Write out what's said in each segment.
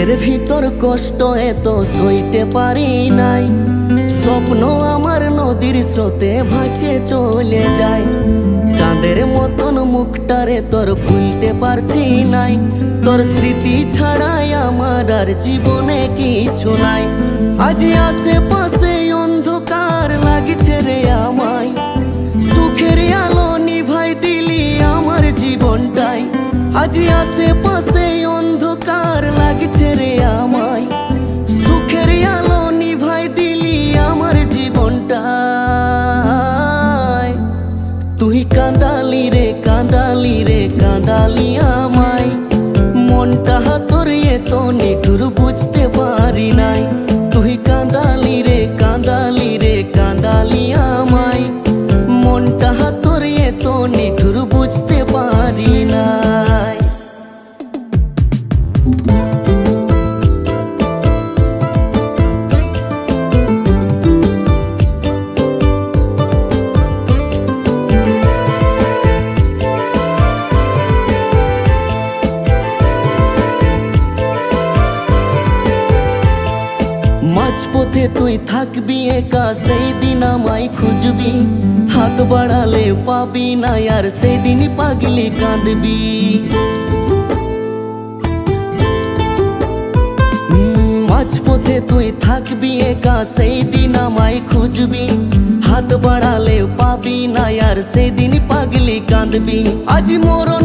বুকের ভিতর কষ্ট এত সইতে পারি নাই। স্বপ্ন আমার নদীর স্রোতে ভাসে চলে যায়। চাঁদের মতন মুখটারে তোর ভুলতে পারছি নাই। তোর স্মৃতি ছাড়াই আমার আর জীবনে কিছু নাই। আজ আশেপাশে অন্ধকার লাগছে রে আমায়। সুখের আলো নিভাই দিলি আমার জীবনটাই। আজ আশেপাশে কাঁদালি আমায়। মনটা তোর এত নিঠুর বুঝতে পারি নাই। মাঝপথে তুই থাকবি একা, সেই দিন আমায় খুঁজবি। হাত বাড়ালে পাবি না আর সেই দিন পাগলি কাঁদবি। মাঝপথে তুই থাকবি একা, সেই দিন আমায় খুঁজবি। হাত বাড়ালে পাবি না আর সেই দিন পাগলি কাঁদবি। আজ মরণ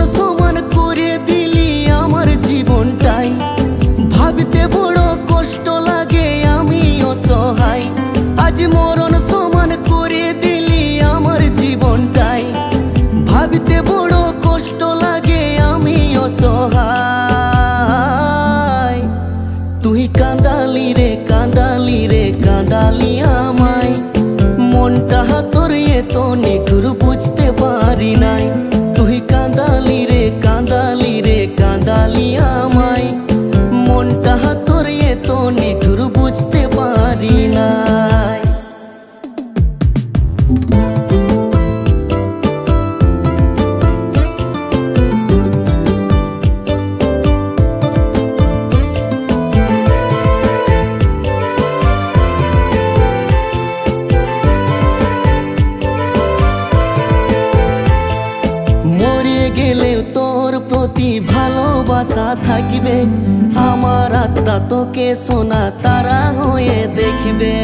নিঠুর বুঝতে পারি নাই। প্রতি ভালোবাসা থাকবে। আমার আত্মা তোকে সোনা, তারা হয়ে দেখবে।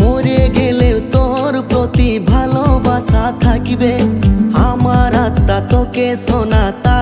মরে গেলেও তোর প্রতি ভালোবাসা থাকবে। আমার আত্মা তোকে সোনা, তারা